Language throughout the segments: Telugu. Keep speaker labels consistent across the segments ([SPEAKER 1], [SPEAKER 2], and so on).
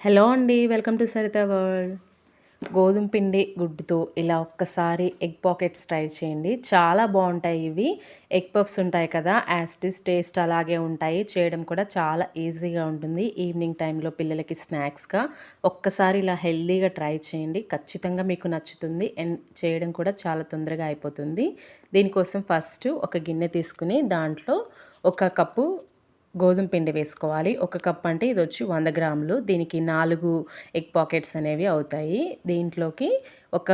[SPEAKER 1] హలో అండి వెల్కమ్ టు సరిత వరల్డ్. గోధుమ పిండి గుడ్డుతో ఇలా ఒక్కసారి ఎగ్ పాకెట్స్ ట్రై చేయండి. చాలా బాగుంటాయి ఇవి. ఎగ్ పఫ్స్ ఉంటాయి కదా యాస్టిస్ టేస్ట్ అలాగే ఉంటాయి. చేయడం కూడా చాలా ఈజీగా ఉంటుంది. ఈవినింగ్ టైంలో పిల్లలకి స్నాక్స్గా ఒక్కసారి ఇలా హెల్తీగా ట్రై చేయండి. ఖచ్చితంగా మీకు నచ్చుతుంది. అండ్ చేయడం కూడా చాలా తొందరగా అయిపోతుంది. దీనికోసం ఫస్ట్ ఒక గిన్నె తీసుకుని దాంట్లో ఒక కప్పు గోధుమ పిండి వేసుకోవాలి. ఒక కప్ అంటే ఇది వచ్చి వంద గ్రాములు. దీనికి నాలుగు ఎగ్ పాకెట్స్ అనేవి అవుతాయి. దీంట్లోకి ఒక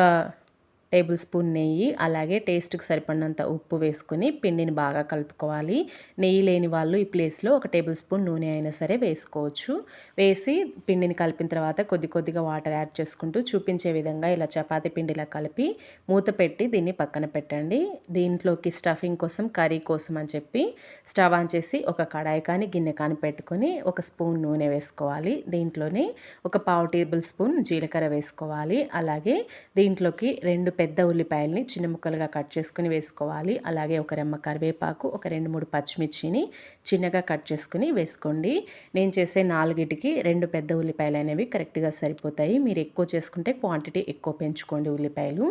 [SPEAKER 1] టేబుల్ స్పూన్ నెయ్యి అలాగే టేస్ట్కి సరిపడినంత ఉప్పు వేసుకుని పిండిని బాగా కలుపుకోవాలి. నెయ్యి లేని వాళ్ళు ఈ ప్లేస్లో ఒక టేబుల్ స్పూన్ నూనె అయినా సరే వేసుకోవచ్చు. వేసి పిండిని కలిపిన తర్వాత కొద్ది కొద్దిగా వాటర్ యాడ్ చేసుకుంటూ చూపించే విధంగా ఇలా చపాతి పిండిలా కలిపి మూత పెట్టి దీన్ని పక్కన పెట్టండి. దీంట్లోకి స్టఫింగ్ కోసం కర్రీ కోసం అని చెప్పి స్టవ్ ఆన్ చేసి ఒక కడాయి కానీ గిన్నె కానీ పెట్టుకొని ఒక స్పూన్ నూనె వేసుకోవాలి. దీంట్లోనే ఒక పావు టేబుల్ స్పూన్ జీలకర్ర వేసుకోవాలి. అలాగే దీంట్లోకి రెండు పెద్ద ఉల్లిపాయల్ని చిన్న ముక్కలుగా కట్ చేసుకుని వేసుకోవాలి. అలాగే ఒక రెమ్మ కరివేపాకు ఒక రెండు మూడు పచ్చిమిర్చిని చిన్నగా కట్ చేసుకుని వేసుకోండి. నేను చేసే నాలుగిటికి రెండు పెద్ద ఉల్లిపాయలు అనేవి కరెక్ట్గా సరిపోతాయి. మీరు ఎక్కువ చేసుకుంటే క్వాంటిటీ ఎక్కువ పెంచుకోండి ఉల్లిపాయలు.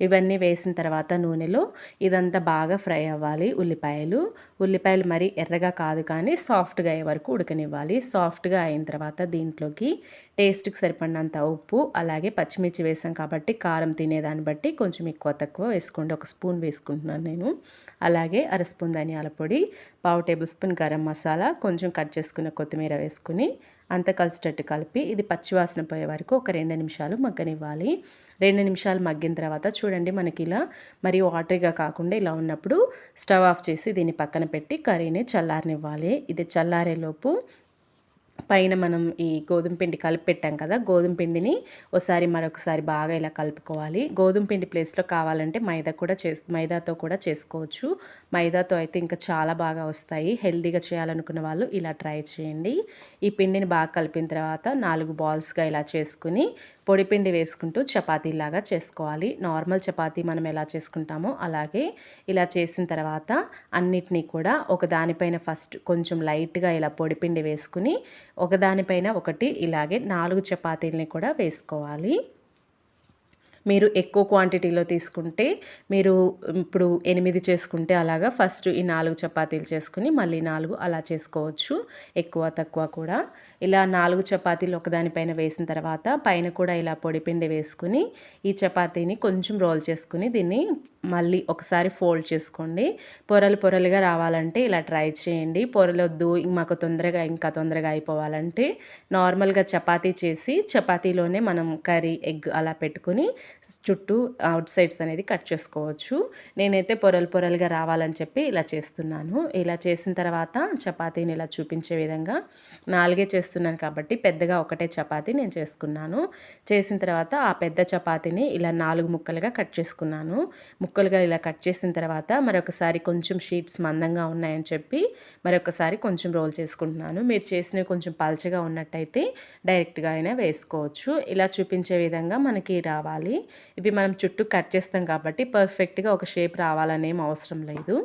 [SPEAKER 1] ఇవన్నీ వేసిన తర్వాత నూనెలో ఇదంతా బాగా ఫ్రై అవ్వాలి ఉల్లిపాయలు. ఉల్లిపాయలు మరీ ఎర్రగా కాదు కానీ సాఫ్ట్గా అయ్యే వరకు ఉడకనివ్వాలి. సాఫ్ట్గా అయిన తర్వాత దీంట్లోకి టేస్ట్కి సరిపడినంత ఉప్పు అలాగే పచ్చిమిర్చి వేసాం కాబట్టి కారం తినేదాన్ని బట్టి కొంచెం ఎక్కువ తక్కువ వేసుకోండి. ఒక స్పూన్ వేసుకుంటున్నాను నేను. అలాగే అర స్పూన్ ధనియాల పొడి పావు టేబుల్ స్పూన్ గరం మసాలా కొంచెం కట్ చేసుకున్న కొత్తిమీర వేసుకుని అంత కలిసేటట్టు కలిపి ఇది పచ్చివాసన పోయే వరకు ఒక రెండు నిమిషాలు మగ్గనివ్వాలి. రెండు నిమిషాలు మగ్గిన తర్వాత చూడండి మనకి ఇలా మరి వాటర్గా కాకుండా ఇలా ఉన్నప్పుడు స్టవ్ ఆఫ్ చేసి దీన్ని పక్కన పెట్టి కర్రీని చల్లారనివ్వాలి. ఇది చల్లారేలోపు పైన మనం ఈ గోధుమ పిండి కలిపి పెట్టాం కదా గోధుమ పిండిని ఒకసారి మరొకసారి బాగా ఇలా కలుపుకోవాలి. గోధుమ పిండి ప్లేస్లో కావాలంటే మైదా కూడా చే మైదాతో కూడా చేసుకోవచ్చు. మైదాతో అయితే ఇంకా చాలా బాగా వస్తాయి. హెల్దీగా చేయాలనుకున్న వాళ్ళు ఇలా ట్రై చేయండి. ఈ పిండిని బాగా కలిపిన తర్వాత నాలుగు బాల్స్గా ఇలా చేసుకుని పొడిపిండి వేసుకుంటూ చపాతీలాగా చేసుకోవాలి. నార్మల్ చపాతీ మనం ఎలా చేసుకుంటామో అలాగే ఇలా చేసిన తర్వాత అన్నిటినీ కూడా ఒకదానిపైన ఫస్ట్ కొంచెం లైట్గా ఇలా పొడిపిండి వేసుకుని ఒకదానిపైన ఒకటి ఇలాగే నాలుగు చపాతీలని కూడా వేసుకోవాలి. మీరు ఎక్కువ క్వాంటిటీలో తీసుకుంటే మీరు ఇప్పుడు ఎనిమిది చేసుకుంటే అలాగా ఫస్ట్ ఈ నాలుగు చపాతీలు చేసుకుని మళ్ళీ నాలుగు అలా చేసుకోవచ్చు. ఎక్కువ తక్కువ కూడా. ఇలా నాలుగు చపాతీలు ఒకదానిపైన వేసిన తర్వాత పైన కూడా ఇలా పొడిపిండి వేసుకుని ఈ చపాతీని కొంచెం రోల్ చేసుకుని దీన్ని మళ్ళీ ఒకసారి ఫోల్డ్ చేసుకోండి. పొరలు పొరలుగా రావాలంటే ఇలా ట్రై చేయండి. పొరలొద్దు మాకు తొందరగా ఇంకా తొందరగా అయిపోవాలంటే నార్మల్గా చపాతీ చేసి చపాతీలోనే మనం కర్రీ ఎగ్ అలా పెట్టుకుని చుట్టూ అవుట్ సైడ్స్ అనేది కట్ చేసుకోవచ్చు. నేనైతే పొరలు పొరలుగా రావాలని చెప్పి ఇలా చేస్తున్నాను. ఇలా చేసిన తర్వాత చపాతీని ఇలా చూపించే విధంగా నాలుగే చేస్తున్నాను చేస్తున్నాను కాబట్టి పెద్దగా ఒకటే చపాతీ నేను చేసుకున్నాను. చేసిన తర్వాత ఆ పెద్ద చపాతీని ఇలా నాలుగు ముక్కలుగా కట్ చేసుకున్నాను. ముక్కలుగా ఇలా కట్ చేసిన తర్వాత మరొకసారి కొంచెం షీట్స్ మందంగా ఉన్నాయని చెప్పి మరొకసారి కొంచెం రోల్ చేసుకుంటున్నాను. మీరు చేసినవి కొంచెం పల్చగా ఉన్నట్టయితే డైరెక్ట్గా అయినా వేసుకోవచ్చు. ఇలా చూపించే విధంగా మనకి రావాలి. ఇవి మనం చుట్టూ కట్ చేస్తాం కాబట్టి పర్ఫెక్ట్గా ఒక షేప్ రావాలనేం అవసరం లేదు.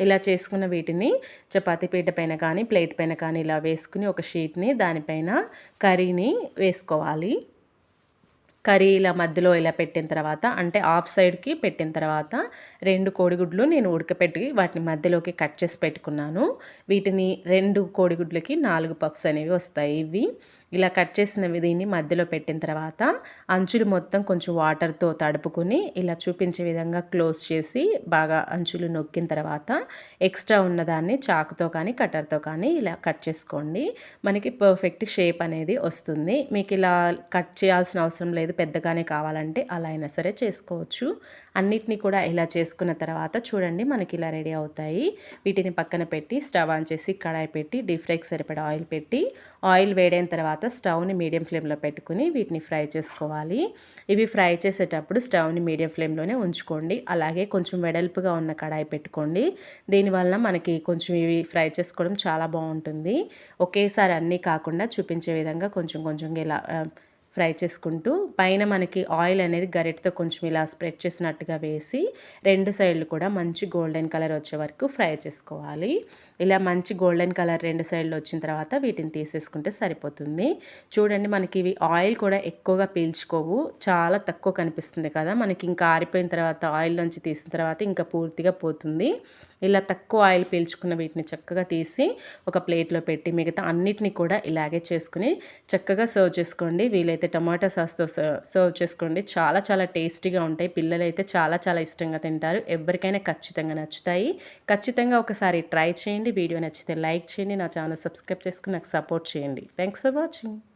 [SPEAKER 1] ఇలా చేసుకున్న వీటిని చపాతీ పీట పైన కానీ ప్లేట్ పైన కానీ ఇలా వేసుకుని ఒక షీట్ని దానిపైన కర్రీని వేసుకోవాలి. కర్రీ ఇలా మధ్యలో ఇలా పెట్టిన తర్వాత అంటే ఆఫ్ సైడ్కి పెట్టిన తర్వాత రెండు కోడిగుడ్లు నేను ఉడకపెట్టి వాటిని మధ్యలోకి కట్ చేసి పెట్టుకున్నాను. వీటిని రెండు కోడిగుడ్లకి నాలుగు పఫ్స్ అనేవి వస్తాయి ఇవి. ఇలా కట్ చేసిన దీన్ని మధ్యలో పెట్టిన తర్వాత అంచులు మొత్తం కొంచెం వాటర్తో తడుపుకొని ఇలా చూపించే విధంగా క్లోజ్ చేసి బాగా అంచులు నొక్కిన తర్వాత ఎక్స్ట్రా ఉన్నదాన్ని చాకుతో కానీ కట్టర్తో కానీ ఇలా కట్ చేసుకోండి. మనకి పర్ఫెక్ట్ షేప్ అనేది వస్తుంది. మీకు ఇలా కట్ చేయాల్సిన అవసరం లేదు. పెద్దగానే కావాలంటే అలా అయినా సరే చేసుకోవచ్చు. అన్నిటినీ కూడా ఇలా చేసుకున్న తర్వాత చూడండి మనకి ఇలా రెడీ అవుతాయి. వీటిని పక్కన పెట్టి స్టవ్ ఆన్ చేసి కడాయి పెట్టి డీప్ ఫ్రైకి సరిపడా ఆయిల్ పెట్టి ఆయిల్ వేడైన తర్వాత స్టవ్ని మీడియం ఫ్లేమ్లో పెట్టుకుని వీటిని ఫ్రై చేసుకోవాలి. ఇవి ఫ్రై చేసేటప్పుడు స్టవ్ని మీడియం ఫ్లేమ్లోనే ఉంచుకోండి. అలాగే కొంచెం వెడల్పుగా ఉన్న కడాయి పెట్టుకోండి. దీనివల్ల మనకి కొంచెం ఇవి ఫ్రై చేసుకోవడం చాలా బాగుంటుంది. ఒకేసారి అన్నీ కాకుండా చూపించే విధంగా కొంచెం కొంచెం ఇలా ఫ్రై చేసుకుంటూ పైన మనకి ఆయిల్ అనేది గరిటతో కొంచెం ఇలా స్ప్రెడ్ చేసినట్టుగా వేసి రెండు సైడ్లు కూడా మంచి గోల్డెన్ కలర్ వచ్చే వరకు ఫ్రై చేసుకోవాలి. ఇలా మంచి గోల్డెన్ కలర్ రెండు సైడ్లు వచ్చిన తర్వాత వీటిని తీసేసుకుంటే సరిపోతుంది. చూడండి మనకి ఇవి ఆయిల్ కూడా ఎక్కువగా పీల్చుకోవు. చాలా తక్కువ కనిపిస్తుంది కదా. మనకి ఇంకా ఆరిపోయిన తర్వాత ఆయిల్ నుంచి తీసిన తర్వాత ఇంకా పూర్తిగా పోతుంది. ఇలా తక్కువ ఆయిల్ పీల్చుకున్న వీటిని చక్కగా తీసి ఒక ప్లేట్లో పెట్టి మిగతా అన్నిటిని కూడా ఇలాగే చేసుకుని చక్కగా సర్వ్ చేసుకోండి. వీలైతే టమాటా సాస్తో సర్వ్ చేసుకోండి. చాలా చాలా టేస్టీగా ఉంటాయి. పిల్లలు అయితే చాలా చాలా ఇష్టంగా తింటారు. ఎవరికైనా ఖచ్చితంగా నచ్చుతాయి. ఖచ్చితంగా ఒకసారి ట్రై చేయండి. వీడియో నచ్చితే లైక్ చేయండి. నా ఛానల్ సబ్స్క్రైబ్ చేసుకుని నాకు సపోర్ట్ చేయండి. Thanks for watching.